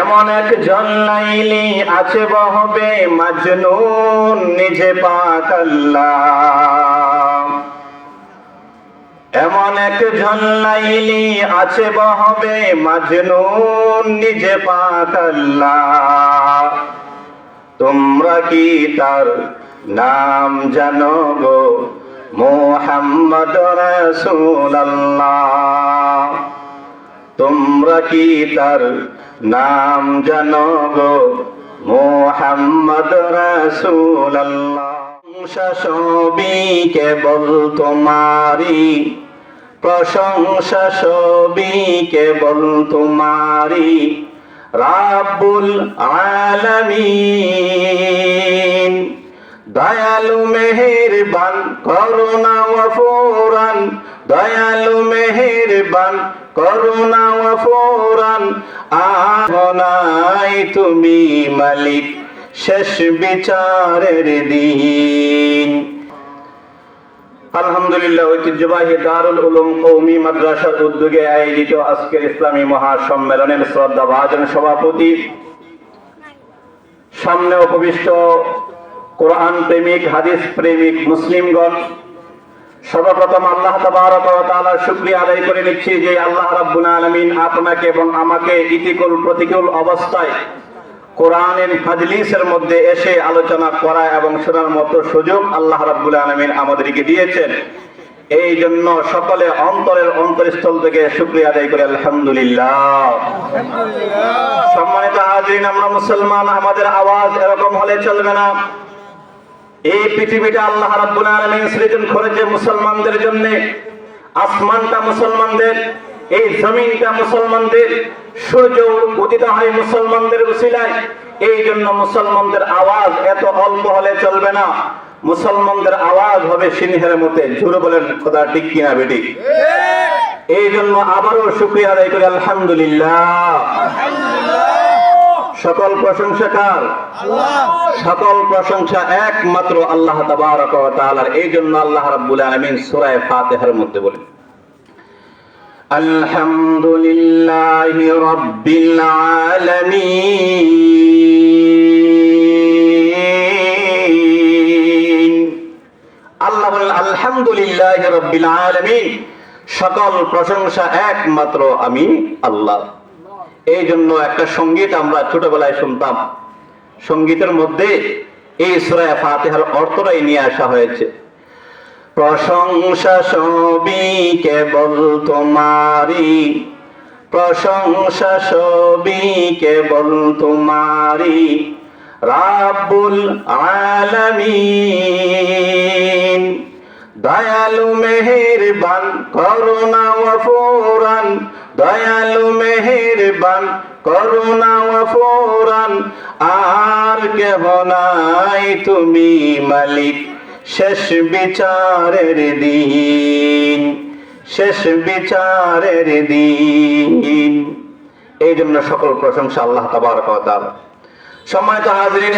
এমন এক জন্নাইলি আছে বহবে মাজনুন নিজে পাক আল্লাহ। এমন এক জন্নাইলি আছে বহবে মাজনুন নিজে পাক আল্লাহ। তোমরা কি তার নাম জানো গো মোহাম্মদ রাসূলুল্লাহ? তোমরা কি তার নাম জানো গো মোহাম্মদ রাসূলুল্লাহ। সবই কেবল তোমারি। প্রশংসা সবই কেবল তোমারি। রাব্বুল আলামিন। দয়ালু মেহের মেহেরবান, করুণা ওয়াফুরান দয়ালু মেহেরবান, করুণা ওয়াফুরান আহনাই তুমি মালিক, শেষ বিচারের দিন। আলহামদুলিল্লাহ, ঐতিহ্যবাহী দারুল উলুম কৌমি মাদ্রাসার উদ্যোগে আয়োজিত আজকের ইসলামী মহাসম্মেলনের শ্রদ্ধা ভাজন সভাপতি। সামনে উপবিষ্ট কোরআন প্রেমিক, হাদিস প্রেমিক, মুসলিমগণ সর্বপ্রথম আল্লাহ তাবারক শুক্রিয়া আদায় করে নিচ্ছি যে আল্লাহ রাব্বুল আলমিন আপনাকে এবং আমাকে ইতিকুল প্রতিকূল অবস্থায় কোরআনের ফাজলিসের মধ্যে এসে আলোচনা করা এবং শোনার মতো সুযোগ আল্লাহ রাব্বুল আলমিন আমাদেরকে দিয়েছেন। এই জন্য সকলে অন্তরের অন্তরস্থল থেকে শুক্রিয়া আদায় করে আলহামদুলিল্লাহ। সম্মানিত হাজরিন, আমরা মুসলমান, আমাদের আওয়াজ এরকম হলে চলবে না। এই পৃথিবীটা আল্লাহ রাব্বুল আলামিন সৃজন করেছে মুসলমানদের জন্য। আসমানটা মুসলমানদের এই জমিনটা মুসলমানদের সূর্য উদিত হয় মুসলমানদের উসিলায় এই জন্য মুসলমানদের আওয়াজ এত অল্প হলে চলবে না। মুসলমানদের আওয়াজ হবে সিংহের মতে। জোরে বলেন খোদা ঠিক কিনা বেটি এই জন্য আবারও শুক্রিয়া আদায় করি আলহামদুলিল্লাহ। সকল প্রশংসাকার সকল প্রশংসা একমাত্র আল্লাহ তাবারক ওয়া তাআলার। এই জন্য আল্লাহ রাব্বুল আলামিন সূরা ফাতিহার মধ্যে বলেন আলহামদুলিল্লাহি রাব্বিল আলামিন। আল্লাহ বলেন আলহামদুলিল্লাহি রাব্বিল আলামিন। সকল প্রশংসা একমাত্র আমি আল্লাহ। এই জন্য একটা সংগীত আমরা ছোটবেলায় শুনতাম। সঙ্গীতের মধ্যে এই সুরায় ফাতিহার অর্থটাই নিয়ে আসা হয়েছে। প্রশংসা সবই কেবল তোমারি প্রশংসা সবই কেবল তোমারি রাব্বুল আলামিন। দয়ালু মেহেরবান, করুণা ওয়াফুরান দয়ালু মেহেরবান, করুণা ওয়াফুরান আর কেহ নাই তুমি মালিক। শেষ বিচারের দিন, শেষ বিচারের দিন। এই জন্য সকল প্রশংসা আল্লাহ ওয়া তাআলা। সম্মানিত হাজিরিন